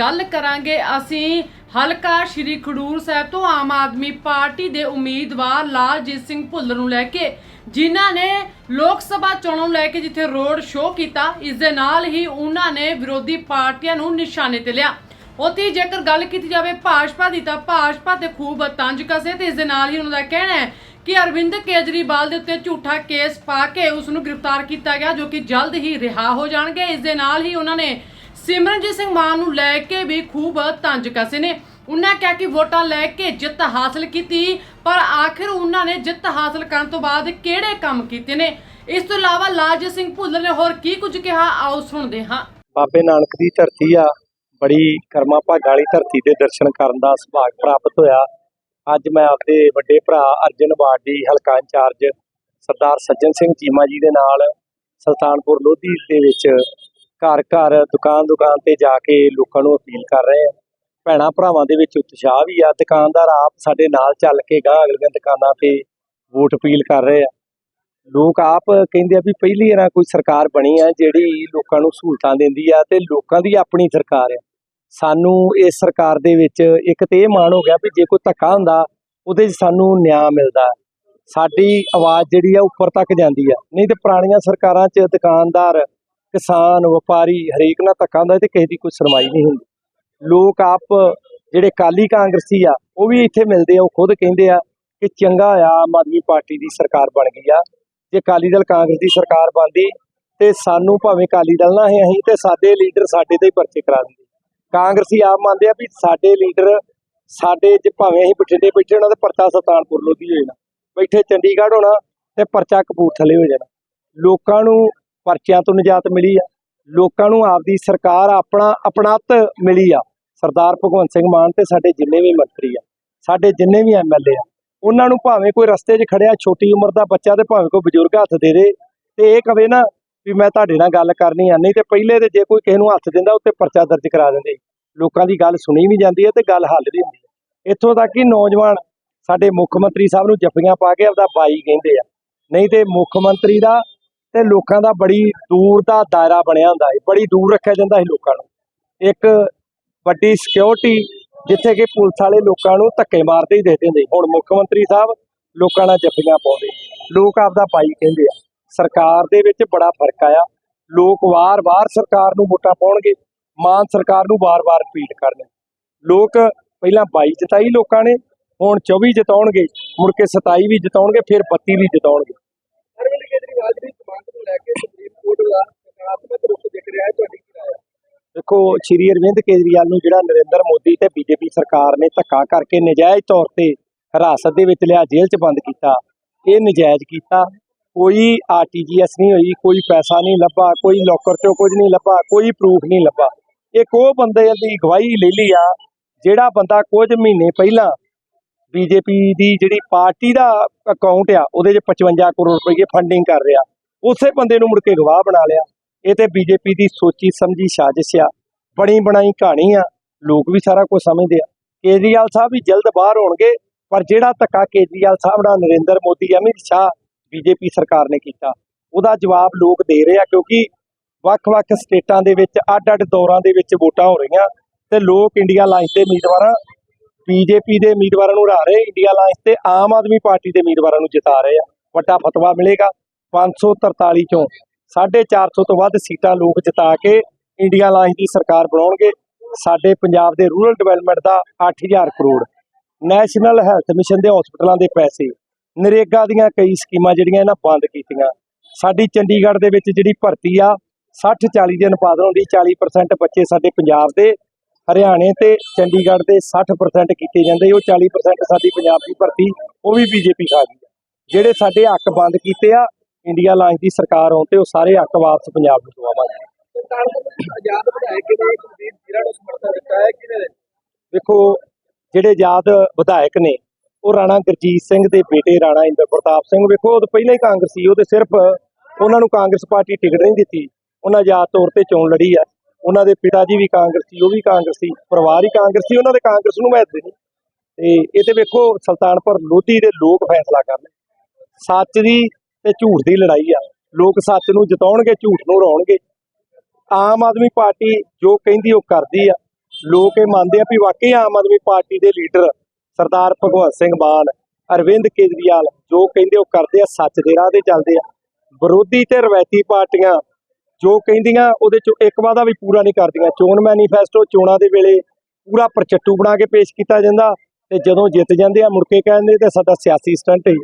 ਗੱਲ ਕਰਾਂਗੇ ਅਸੀਂ ਹਲਕਾ ਸ਼੍ਰੀ ਖਡੂਰ ਸਾਹਿਬ ਤੋਂ ਆਮ ਆਦਮੀ ਪਾਰਟੀ ਦੇ ਉਮੀਦਵਾਰ ਲਾਲਜੀਤ ਸਿੰਘ ਭੁੱਲਰ ਨੂੰ ਲੈ ਕੇ, ਜਿਨ੍ਹਾਂ ਨੇ ਲੋਕ ਸਭਾ ਚੋਣਾਂ ਨੂੰ ਲੈ ਕੇ ਜਿੱਥੇ ਰੋਡ ਸ਼ੋਅ ਕੀਤਾ, ਇਸ ਦੇ ਨਾਲ ਹੀ ਉਹਨਾਂ ਨੇ ਵਿਰੋਧੀ ਪਾਰਟੀਆਂ ਨੂੰ ਨਿਸ਼ਾਨੇ ਤੇ ਲਿਆ। ਉਤੀ ਜੇਕਰ ਗੱਲ ਕੀਤੀ ਜਾਵੇ ਭਾਜਪਾ ਦੀ, ਤਾਂ ਭਾਜਪਾ ਤੇ ਖੂਬ ਤੰਜ ਕਸੇ ਤੇ ਇਸ ਦੇ ਨਾਲ ਹੀ ਉਹਨਾਂ ਦਾ ਕਹਿਣਾ ਹੈ ਕਿ ਅਰਵਿੰਦ ਕੇਜਰੀਵਾਲ ਦੇ ਉੱਤੇ ਝੂਠਾ ਕੇਸ ਪਾ ਕੇ ਉਸ ਨੂੰ ਗ੍ਰਿਫਤਾਰ ਕੀਤਾ ਗਿਆ, ਜੋ ਕਿ ਜਲਦ ਹੀ ਰਿਹਾ ਹੋ ਜਾਣਗੇ। ਇਸ ਦੇ ਨਾਲ ਹੀ ਉਹਨਾਂ ਨੇ ਸਿਮਰਨਜੀਤ ਸਿੰਘ ਮਾਨ ਨੂੰ ਲੈ ਕੇ ਵੀ ਖੂਬ ਤੰਜ ਕਸੇ ਨੇ। ਉਹਨਾਂ ਕਿਹਾ ਕਿ ਵੋਟਾਂ ਲੈ ਕੇ ਜਿੱਤ ਹਾਸਲ ਕੀਤੀ, ਪਰ ਆਖਿਰ ਉਹਨਾਂ ਨੇ ਜਿੱਤ ਹਾਸਲ ਕਰਨ ਤੋਂ ਬਾਅਦ ਕਿਹੜੇ ਕੰਮ ਕੀਤੇ ਨੇ? ਇਸ ਤੋਂ ਇਲਾਵਾ ਲਾਲਜੀਤ ਸਿੰਘ ਭੁੱਲਰ ਨੇ ਹੋਰ ਕੀ ਕੁਝ ਕਿਹਾ? ਆਓ ਸੁਣਦੇ ਹਾਂ। ਬਾਬੇ ਨਾਨਕ ਦੀ ਧਰਤੀ ਆ, ਬੜੀ ਕਰਮਾ ਭਾਗਾਂ ਵਾਲੀ ਧਰਤੀ ਦੇ ਦਰਸ਼ਨ ਕਰਨ ਦਾ ਸੁਭਾਗ ਪ੍ਰਾਪਤ ਹੋਇਆ। ਅੱਜ ਮੈਂ ਆਪਦੇ ਵੱਡੇ ਭਰਾ ਅਰਜਨ ਬਾਡੀ ਹਲਕਾ ਇੰਚਾਰਜ ਸਰਦਾਰ ਸੱਜਣ ਸਿੰਘ ਚੀਮਾ ਜੀ ਦੇ ਨਾਲ ਸੁਲਤਾਨਪੁਰ ਲੋਧੀ ਦੇ ਵਿੱਚ ਘਰ ਘਰ, ਦੁਕਾਨ ਦੁਕਾਨ ਤੇ ਜਾ ਕੇ ਲੋਕਾਂ ਨੂੰ ਅਪੀਲ ਕਰ ਰਹੇ ਆ ਭੈਣਾਂ ਭਰਾਵਾਂ ਦੇ ਵਿੱਚ ਉਤਸ਼ਾਹ ਵੀ ਆ। ਦੁਕਾਨਦਾਰ ਆਪ ਸਾਡੇ ਨਾਲ ਚੱਲ ਕੇ ਗਾਂ ਅਗਲੀਆਂ ਦੁਕਾਨਾਂ ਤੇ ਵੋਟ ਅਪੀਲ ਕਰ ਰਹੇ ਆ। ਲੋਕ ਆਪ ਕਹਿੰਦੇ ਆ ਵੀ ਪਹਿਲੀ ਵਾਰ ਕੋਈ ਸਰਕਾਰ ਬਣੀ ਆ ਜਿਹੜੀ ਲੋਕਾਂ ਨੂੰ ਸਹੂਲਤਾਂ ਦਿੰਦੀ ਆ ਤੇ ਲੋਕਾਂ ਦੀ ਆਪਣੀ ਸਰਕਾਰ ਆ। ਸਾਨੂੰ ਇਸ ਸਰਕਾਰ ਦੇ ਵਿੱਚ ਇੱਕ ਤੇ ਇਹ ਮਾਣ ਹੋ ਗਿਆ ਵੀ ਜੇ ਕੋਈ ਧੱਕਾ ਹੁੰਦਾ, ਉਹਦੇ 'ਚ ਸਾਨੂੰ ਨਿਆਂ ਮਿਲਦਾ। ਸਾਡੀ ਆਵਾਜ਼ ਜਿਹੜੀ ਆ ਉੱਪਰ ਤੱਕ ਜਾਂਦੀ ਆ। ਨਹੀਂ ਤੇ ਪੁਰਾਣੀਆਂ ਸਰਕਾਰਾਂ 'ਚ ਦੁਕਾਨਦਾਰ ਕਿਸਾਨ, ਵਪਾਰੀ ਹਰੇਕ ਨਾਲ ਧੱਕਾ ਹੁੰਦਾ ਤੇ ਕਿਸੇ ਦੀ ਕੋਈ ਸੁਣਵਾਈ ਨਹੀਂ ਹੁੰਦੀ। ਲੋਕ ਆਪ ਜਿਹੜੇ ਕਾਲੀ ਕਾਂਗਰਸੀ ਆ, ਉਹ ਵੀ ਇੱਥੇ ਮਿਲਦੇ ਆ, ਉਹ ਖੁਦ ਕਹਿੰਦੇ ਆ ਕਿ ਚੰਗਾ ਆ, ਆਮ ਆਦਮੀ ਪਾਰਟੀ ਦੀ ਸਰਕਾਰ ਬਣ ਗਈ ਆ। ਜੇ ਕਾਲੀ ਦਲ ਕਾਂਗਰਸ ਦੀ ਸਰਕਾਰ ਬਣਦੀ, ਤੇ ਸਾਨੂੰ ਭਾਵੇਂ ਕਾਲੀ ਦਲ ਨਾ ਹੈ ਅਸੀਂ, ਤੇ ਸਾਡੇ ਲੀਡਰ ਸਾਡੇ ਤੇ ਹੀ ਪਰਚੇ ਕਰਾ ਦਿੰਦੇ। ਕਾਂਗਰਸੀ ਆਪ ਮੰਨਦੇ ਆ ਵੀ ਸਾਡੇ ਲੀਡਰ, ਸਾਡੇ ਚ ਭਾਵੇਂ ਅਸੀਂ ਬਠਿੰਡੇ ਬੈਠੇ ਉਹਨਾਂ ਦਾ ਪਰਚਾ ਸੁਲਤਾਨਪੁਰ ਲੋਧੀ ਹੋ ਜਾਣਾ। ਬੈਠੇ ਚੰਡੀਗੜ੍ਹ ਹੋਣਾ, ਤੇ ਪਰਚਾ ਕਪੂਰਥਲੇ ਹੋ ਜਾਣਾ। ਲੋਕਾਂ ਨੂੰ ਪਰਚਿਆਂ ਤੋਂ ਨਿਜਾਤ ਮਿਲੀ ਆ। ਲੋਕਾਂ ਨੂੰ ਆਪਦੀ ਸਰਕਾਰ ਆਪਣਾ, ਅਪਣਤ ਮਿਲੀ ਆ। ਸਰਦਾਰ ਭਗਵੰਤ ਸਿੰਘ ਮਾਨ ਤੇ ਸਾਡੇ ਜਿੰਨੇ ਵੀ ਮੰਤਰੀ ਆ, ਸਾਡੇ ਜਿੰਨੇ ਵੀ ਐਮਐਲਏ ਆ, ਉਹਨਾਂ ਨੂੰ ਭਾਵੇਂ ਕੋਈ ਰਸਤੇ 'ਚ ਖੜਿਆ, ਛੋਟੀ ਉਮਰ ਦਾ ਬੱਚਾ ਤੇ ਭਾਵੇਂ ਕੋਈ ਬਜ਼ੁਰਗ ਹੱਥ ਦੇ ਦੇ, ਤੇ ਇਹ ਕਵੇ ਨਾ ਵੀ ਮੈਂ ਤੁਹਾਡੇ ਨਾਲ ਗੱਲ ਕਰਨੀ ਆ, ਨਹੀਂ ਤੇ ਪਹਿਲੇ ਤੇ ਜੇ ਕੋਈ ਕਿਸੇ ਨੂੰ ਹੱਥ ਦਿੰਦਾ, ਉੱਤੇ ਪਰਚਾ ਦਰਜ ਕਰਾ ਦਿੰਦੇ। ਲੋਕਾਂ ਦੀ ਗੱਲ ਸੁਣੀ ਵੀ ਜਾਂਦੀ ਹੈ ਤੇ ਗੱਲ ਹੱਲ ਵੀ ਹੁੰਦੀ ਹੈ ਇੱਥੋਂ ਤੱਕ ਕਿ ਨੌਜਵਾਨ ਸਾਡੇ ਮੁੱਖ ਮੰਤਰੀ ਸਾਹਿਬ ਨੂੰ ਜੱਫੀਆਂ ਪਾ ਕੇ ਆਪਦਾ ਬਾਈ ਕਹਿੰਦੇ ਆ। ਨਹੀਂ ਤੇ ਮੁੱਖ ਮੰਤਰੀ ਦਾ ਤੇ ਲੋਕਾਂ ਦਾ ਬੜੀ ਦੂਰ ਦਾ ਦਾਇਰਾ ਬਣਿਆ ਹੁੰਦਾ ਹੈ ਬੜੀ ਦੂਰ ਰੱਖਿਆ ਜਾਂਦਾ ਹੈ ਲੋਕਾਂ ਨੂੰ। ਇੱਕ ਵੱਡੀ ਸਿਕਿਉਰਿਟੀ ਜਿੱਥੇ ਕਿ ਪੁਲਿਸ ਵਾਲੇ ਲੋਕਾਂ ਨੂੰ ਧੱਕੇ ਮਾਰਦੇ ਹੀ ਦੇਖਦੇ ਹੁੰਦੇ ਹੁਣ ਮੁੱਖ ਮੰਤਰੀ ਸਾਹਿਬ ਲੋਕਾਂ ਨਾਲ ਜੱਫੀਆਂ ਪਾਉਂਦੇ ਲੋਕ ਆਪਦਾ ਬਾਈ ਕਹਿੰਦੇ ਆ, ਸਰਕਾਰ ਦੇ ਵਿੱਚ ਬੜਾ ਫ਼ਰਕ ਆਇਆ। ਲੋਕ ਵਾਰ-ਵਾਰ ਸਰਕਾਰ ਨੂੰ ਵੋਟਾਂ ਪਾਉਣਗੇ, ਮਾਨ ਸਰਕਾਰ ਨੂੰ ਵਾਰ-ਵਾਰ ਰਿਪੀਟ ਕਰਨਗੇ ਲੋਕ ਪਹਿਲਾਂ 22 ਜਿਤਾਈ ਲੋਕਾਂ ਨੇ, ਹੁਣ 24 ਜਿਤਾਉਣਗੇ, ਮੁੜ ਕੇ 27 ਵੀ ਜਿਤਾਉਣਗੇ, ਫਿਰ 32 ਵੀ ਜਿਤਾਉਣਗੇ। ਅਰਵਿੰਦ ਦੀ ਸਮਾਨ ਨੂੰ ਲੈ ਕੇ ਸੁਪਰੀਮ ਕੋਰਟ ਦਾ ਸਕਾਰਾਤਮਕ ਰੁਖ ਦਿਖ ਰਿਹਾ ਹੈ, ਤੁਹਾਡੀ ਕੀ ਰਾਏ ਦੇਖੋ, ਸ਼੍ਰੀ ਅਰਵਿੰਦ ਕੇਜਰੀਵਾਲ ਨੂੰ ਜਿਹੜਾ ਨਰਿੰਦਰ ਮੋਦੀ ਤੇ ਬੀਜੇਪੀ ਸਰਕਾਰ ਨੇ ਧੱਕਾ ਕਰਕੇ ਨਜਾਇਜ਼ ਤੌਰ ਤੇ ਹਿਰਾਸਤ ਦੇ ਵਿੱਚ ਲਿਆ, ਜੇਲ੍ਹ 'ਚ ਬੰਦ ਕੀਤਾ, ਇਹ ਨਜਾਇਜ਼ ਕੀਤਾ। ਕੋਈ ਆਰਟੀਜੀਐਸ ਨਹੀਂ ਹੋਈ, ਕੋਈ ਪੈਸਾ ਨਹੀਂ ਲੱਭਾ, ਕੋਈ ਲੋਕਰ 'ਚੋਂ ਕੁਝ ਨਹੀਂ ਲੱਭਾ, ਕੋਈ ਪ੍ਰੂਫ ਨਹੀਂ ਲੱਭਾ। ਇੱਕ ਉਹ ਬੰਦੇ ਦੀ ਗਵਾਹੀ ਲੈ ਲਈ ਆ, ਜਿਹੜਾ ਬੰਦਾ ਕੁਝ ਮਹੀਨੇ ਪਹਿਲਾਂ ਬੀਜੇਪੀ ਦੀ ਜਿਹੜੀ ਪਾਰਟੀ ਦਾ ਅਕਾਊਂਟ ਆ, ਉਹਦੇ 'ਚ 55 ਕਰੋੜ ਰੁਪਏ ਫੰਡਿੰਗ ਕਰ ਰਿਹਾ। ਉਸੇ ਬੰਦੇ ਨੂੰ ਮੁੜ ਕੇ ਗਵਾਹ ਬਣਾ ਲਿਆ। ਇਹ ਤੇ ਬੀਜੇਪੀ ਦੀ ਸੋਚੀ ਸਮਝੀ ਸਾਜ਼ਿਸ਼ ਆ। ਬਣੀ ਬਣਾਈ ਕਹਾਣੀ ਆ। ਲੋਕ ਵੀ ਸਾਰਾ ਕੁਝ ਸਮਝਦੇ ਆ। ਕੇਜਰੀਵਾਲ ਸਾਹਿਬ ਵੀ ਜਲਦ ਬਾਹਰ ਹੋਣਗੇ, ਪਰ ਜਿਹੜਾ ਧੱਕਾ ਕੇਜਰੀਵਾਲ ਸਾਹਿਬ ਨਾਲ ਨਰਿੰਦਰ ਮੋਦੀ, ਅਮਿਤ ਸ਼ਾਹ ਬੀਜੇਪੀ ਸਰਕਾਰ ਨੇ ਕੀਤਾ, ਉਹਦਾ ਜਵਾਬ ਲੋਕ ਦੇ ਰਹੇ ਆ, ਕਿਉਂਕਿ ਵੱਖ-ਵੱਖ ਸਟੇਟਾਂ ਦੇ ਵਿੱਚ, ਅੱਡ-ਅੱਡ ਦੌਰਾਂ ਦੇ ਵਿੱਚ ਵੋਟਾਂ ਹੋ ਰਹੀਆਂ ਤੇ ਲੋਕ ਇੰਡੀਆ ਲਾਈਨ ਦੇ ਉਮੀਦਵਾਰਾਂ ਬੀਜੇਪੀ ਦੇ ਉਮੀਦਵਾਰਾਂ ਨੂੰ ਹਰਾ ਰਹੇ ਇੰਡੀਆ ਲਾਈਨਸ ਤੇ ਆਮ ਆਦਮੀ ਪਾਰਟੀ ਦੇ ਉਮੀਦਵਾਰਾਂ ਨੂੰ ਜਿਤਾ ਰਹੇ ਆ। ਵੱਡਾ ਫਤਵਾ ਮਿਲੇਗਾ 543 ਚੋਂ। 450 ਤੋਂ ਵੱਧ ਸੀਟਾਂ ਲੋਕ ਜਿਤਾ ਕੇ ਇੰਡੀਆ ਲਾਈਨਸ ਦੀ ਸਰਕਾਰ ਬਣਾਉਣਗੇ। ਸਾਡੇ ਪੰਜਾਬ ਦੇ ਰੂਰਲ ਡਿਵੈਲਪਮੈਂਟ ਦਾ 8000 ਕਰੋੜ। ਨੈਸ਼ਨਲ ਹੈਲਥ ਮਿਸ਼ਨ ਦੇ ਹਸਪਤਾਲਾਂ ਦੇ ਪੈਸੇ। ਨਰੇਗਾ ਦੀਆਂ ਕਈ ਸਕੀਮਾਂ ਜਿਹੜੀਆਂ ਇਹਨਾਂ ਬੰਦ ਕੀਤੀਆਂ। ਸਾਡੀ ਚੰਡੀਗੜ੍ਹ ਦੇ ਵਿੱਚ ਜਿਹੜੀ ਭਰਤੀ ਆ 60 40 ਦੇ ਅਨੁਪਾਤ ਹੁੰਦੀ 40% ਬੱਚੇ ਸਾਡੇ ਪੰਜਾਬ ਦੇ ਹਰਿਆਣੇ ਤੇ ਚੰਡੀਗੜ੍ਹ ਦੇ 60% ਕੀਤੇ ਜਾਂਦੇ ਉਹ 40% ਸਾਡੀ ਪੰਜਾਬ ਦੀ ਭਰਤੀ ਉਹ ਵੀ ਬੀਜੇਪੀ ਖਾ ਗਈ। ਜਿਹੜੇ ਸਾਡੇ ਹੱਕ ਬੰਦ ਕੀਤੇ ਆ ਇੰਡੀਆ ਲਾਈਨ ਦੀ ਸਰਕਾਰ ਆਉਣ ਤੇ ਉਹ ਸਾਰੇ ਹੱਕ ਵਾਪਸ ਪੰਜਾਬ ਨੂੰ ਦਵਾਵਾਂਗੇ। ਆਜ਼ਾਦ ਵਿਧਾਇਕ ਨੇ ਕੁਲਦੀਪ ਜੀਰਾ ਨੂੰ ਸਮਰਥਨ ਦਿੱਤਾ ਹੈ ਕਿਹਨੇ ਦੇਖੋ ਜਿਹੜੇ ਆਜ਼ਾਦ ਵਿਧਾਇਕ ਨੇ ਉਹ ਰਾਣਾ ਗੁਰਜੀਤ ਸਿੰਘ ਦੇ ਬੇਟੇ ਰਾਣਾ ਇੰਦਰ ਪ੍ਰਤਾਪ ਸਿੰਘ। ਵੇਖੋ ਉਹ ਪਹਿਲਾਂ ਹੀ ਕਾਂਗਰਸੀ ਉਹ ਤੇ ਸਿਰਫ ਉਹਨਾਂ ਨੂੰ ਕਾਂਗਰਸ ਪਾਰਟੀ ਟਿਕਟ ਨਹੀਂ ਦਿੱਤੀ ਉਹਨਾਂ ਆਜ਼ਾਦ ਤੌਰ ਤੇ ਚੋਣ ਲੜੀ ਆ। ਉਹਨਾਂ ਦੇ ਪਿਤਾ ਜੀ ਵੀ ਕਾਂਗਰਸੀ ਉਹ ਵੀ ਕਾਂਗਰਸੀ ਪਰਿਵਾਰ ਹੀ ਕਾਂਗਰਸੀ ਉਹਨਾਂ ਦੇ ਕਾਂਗਰਸ ਨੂੰ ਮੈਂ ਨਹੀਂ। ਤੇ ਇਹ ਤੇ ਵੇਖੋ ਸੁਲਤਾਨਪੁਰ ਲੋਧੀ ਦੇ ਲੋਕ ਫੈਸਲਾ ਕਰਨ। ਸੱਚ ਦੀ ਤੇ ਝੂਠ ਦੀ ਲੜਾਈ ਆ। ਲੋਕ ਸੱਚ ਨੂੰ ਜਿਤਾਉਣਗੇ, ਝੂਠ ਨੂੰ ਰੋਣਗੇ ਆਮ ਆਦਮੀ ਪਾਰਟੀ ਜੋ ਕਹਿੰਦੀ ਉਹ ਕਰਦੀ ਆ। ਲੋਕ ਇਹ ਮੰਨਦੇ ਆ ਵੀ ਵਾਕਈ ਆਮ ਆਦਮੀ ਪਾਰਟੀ ਦੇ ਲੀਡਰ ਸਰਦਾਰ ਭਗਵੰਤ ਸਿੰਘ ਮਾਨ, ਅਰਵਿੰਦ ਕੇਜਰੀਵਾਲ ਜੋ ਕਹਿੰਦੇ ਉਹ ਕਰਦੇ ਆ, ਸੱਚ ਦੇ ਰਾਹ ਤੇ ਚੱਲਦੇ ਆ। ਵਿਰੋਧੀ ਤੇ ਰਵਾਇਤੀ ਪਾਰਟੀਆਂ ਜੋ ਕਹਿੰਦੀਆਂ ਉਹਦੇ ਚੋਂ ਇੱਕ ਵਾਦਾ ਵੀ ਪੂਰਾ ਨਹੀਂ ਕਰਦੀਆਂ। ਚੋਣ ਮੈਨੀਫੈਸਟੋ ਚੋਣਾਂ ਦੇ ਵੇਲੇ ਪੂਰਾ ਪ੍ਰਚੱਟੂ ਬਣਾ ਕੇ ਪੇਸ਼ ਕੀਤਾ ਜਾਂਦਾ ਤੇ ਜਦੋਂ ਜਿੱਤ ਜਾਂਦੇ ਆ ਮੁੜ ਕੇ ਕਹਿੰਦੇ ਤੇ ਸਾਡਾ ਸਿਆਸੀ ਸਟੰਟ ਹੈ।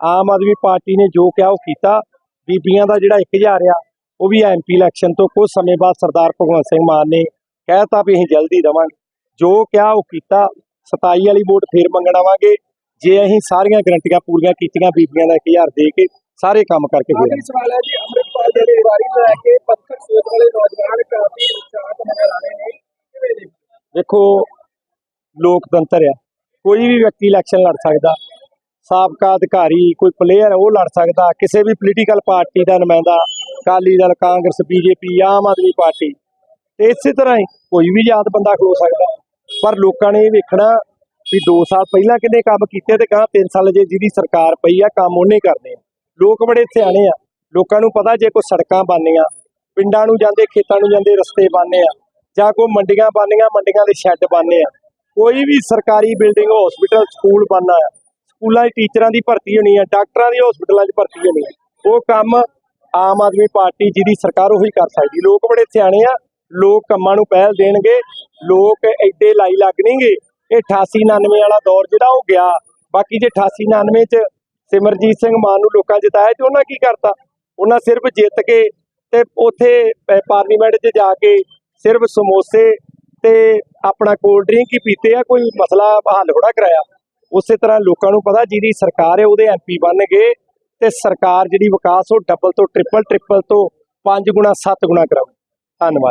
ਆਮ ਆਦਮੀ ਪਾਰਟੀ ਨੇ ਜੋ ਕਿਹਾ ਉਹ ਕੀਤਾ। ਬੀਬੀਆਂ ਦਾ ਜਿਹੜਾ 1000 ਆ ਉਹ ਵੀ ਐਮਪੀ ਇਲੈਕਸ਼ਨ ਤੋਂ ਕੁਝ ਸਮੇਂ ਬਾਅਦ ਸਰਦਾਰ ਭਗਵੰਤ ਸਿੰਘ ਮਾਨ ਨੇ ਕਹਿਤਾ ਵੀ ਅਸੀਂ ਜਲਦੀ ਦੇਵਾਂਗੇ। ਜੋ ਕਿਹਾ ਉਹ ਕੀਤਾ। 27 ਵਾਲੀ ਵੋਟ ਫੇਰ ਮੰਗਣ ਆਵਾਂਗੇ। ਜੇ ਅਸੀਂ ਸਾਰੀਆਂ ਗਰੰਟੀਆਂ ਪੂਰੀਆਂ ਕੀਤੀਆਂ ਬੀਬੀਆਂ ਦਾ 1000 ਦੇ ਕੇ ਸਾਰੇ ਕੰਮ ਕਰਕੇ ਫੇਰ ਆਖਰੀ ਸਵਾਲ ਹੈ ਜੀ ਅੰਮ੍ਰਿਤਪਾਲ ਦੇ ਵਾਰੀ ਲੈ ਕੇ ਪੱਥਰ ਸੋਚ ਵਾਲੇ ਨੌਜਵਾਨ ਕਾਫੀ ਉਤਸ਼ਾਹਤ ਨਜ਼ਰ ਆ ਰਹੇ ਨੇ। ਕਿਵੇਂ ਦੇ ਦੇਖੋ, ਲੋਕਤੰਤਰ ਆ। ਕੋਈ ਵੀ ਵਿਅਕਤੀ ਇਲੈਕਸ਼ਨ ਲੜ ਸਕਦਾ। ਸਾਬਕਾ ਅਧਿਕਾਰੀ, ਕੋਈ ਪਲੇਅਰ ਉਹ ਲੜ ਸਕਦਾ। ਕਿਸੇ ਵੀ ਪੋਲੀਟੀਕਲ ਪਾਰਟੀ ਦਾ ਨੁਮਾਇੰਦਾ, Akali Dal, Congress, BJP, Aam Aadmi party. ਤੇ ਇਸੇ ਤਰ੍ਹਾਂ ਹੀ ਕੋਈ ਵੀ ਯਾਦ ਬੰਦਾ ਖਲੋ ਸਕਦਾ। ਪਰ ਲੋਕਾਂ ਨੇ ਇਹ ਵੇਖਣਾ ਵੀ 2 ਸਾਲ ਪਹਿਲਾਂ ਕਿੰਨੇ ਕੰਮ ਕੀਤੇ ਤੇ ਕਹਾਂ 3 ਸਾਲ ਜੇ ਜਿਹਦੀ ਸਰਕਾਰ ਪਈ ਆ, ਕੰਮ ਉਹਨੇ ਕਰਨੇ ਆ। ਲੋਕ ਬੜੇ ਸਿਆਣੇ ਆ। ਲੋਕਾਂ ਨੂੰ ਪਤਾ ਜੇ ਕੋਈ ਸੜਕਾਂ ਬਣਨੀਆਂ, ਪਿੰਡਾਂ ਨੂੰ ਜਾਂਦੇ, ਖੇਤਾਂ ਨੂੰ ਜਾਂਦੇ ਰਸਤੇ ਬਣਨੇ ਆ, ਜਾਂ ਕੋਈ ਮੰਡੀਆਂ ਬਣਨੀਆਂ, ਮੰਡੀਆਂ ਦੇ ਸ਼ੈੱਡ ਬਣਨੇ ਆ, ਕੋਈ ਵੀ ਸਰਕਾਰੀ ਬਿਲਡਿੰਗ ਹਸਪੀਟਲ ਸਕੂਲ ਬਣਨਾ ਆ, ਸਕੂਲਾਂ 'ਚ ਟੀਚਰਾਂ ਦੀ ਭਰਤੀ ਹੋਣੀ ਆ, ਡਾਕਟਰਾਂ ਦੀ ਹਸਪੀਟਲਾਂ 'ਚ ਭਰਤੀ ਹੋਣੀ ਆ, ਉਹ ਕੰਮ ਆਮ ਆਦਮੀ ਪਾਰਟੀ ਜਿਹਦੀ ਸਰਕਾਰ ਉਹੀ ਕਰ ਸਕਦੀ, ਲੋਕ ਬੜੇ ਸਿਆਣੇ ਆ, ਲੋਕ ਕੰਮਾਂ ਨੂੰ ਪਹਿਲ ਦੇਣਗੇ, ਲੋਕ ਐਡੇ ਲਾਈ ਲੱਗਣਗੇ ਇਹ 88 99 ਵਾਲਾ ਦੌਰ ਜਿਹੜਾ ਉਹ ਗਿਆ, ਬਾਕੀ ਜੇ 88 99 ਚ ਸਿਮਰਜੀਤ ਸਿੰਘ ਮਾਨ ਨੂੰ ਲੋਕਾਂ ਜਿਤਾਇਆ ਤੇ ਉਹਨਾਂ ਕੀ ਕਰਤਾ? ਉਹਨਾਂ ਸਿਰਫ ਜਿੱਤ ਕੇ ਤੇ ਉਥੇ ਪਾਰਲੀਮੈਂਟ 'ਚ ਜਾ ਕੇ ਸਿਰਫ ਸਮੋਸੇ ਤੇ ਆਪਣਾ ਕੋਲਡ ਡਰਿੰਕ ਹੀ ਪੀਤੇ ਆ, ਕੋਈ ਮਸਲਾ ਹੱਲ ਹੋੜਾ ਕਰਾਇਆ। ਉਸੇ ਤਰ੍ਹਾਂ ਲੋਕਾਂ ਨੂੰ ਪਤਾ, ਜਿਹਦੀ ਸਰਕਾਰ ਹੈ, ਉਹਦੇ ਐਮਪੀ ਬਣ ਗਏ ਤੇ ਸਰਕਾਰ ਜਿਹੜੀ ਵਿਕਾਸ, ਉਹ ਡਬਲ ਤੋਂ ਟ੍ਰਿਪਲ ਟ੍ਰਿਪਲ ਤੋਂ 5 ਗੁਣਾ 7 ਗੁਣਾ ਕਰਾਉ ਧੰਨਵਾਦ।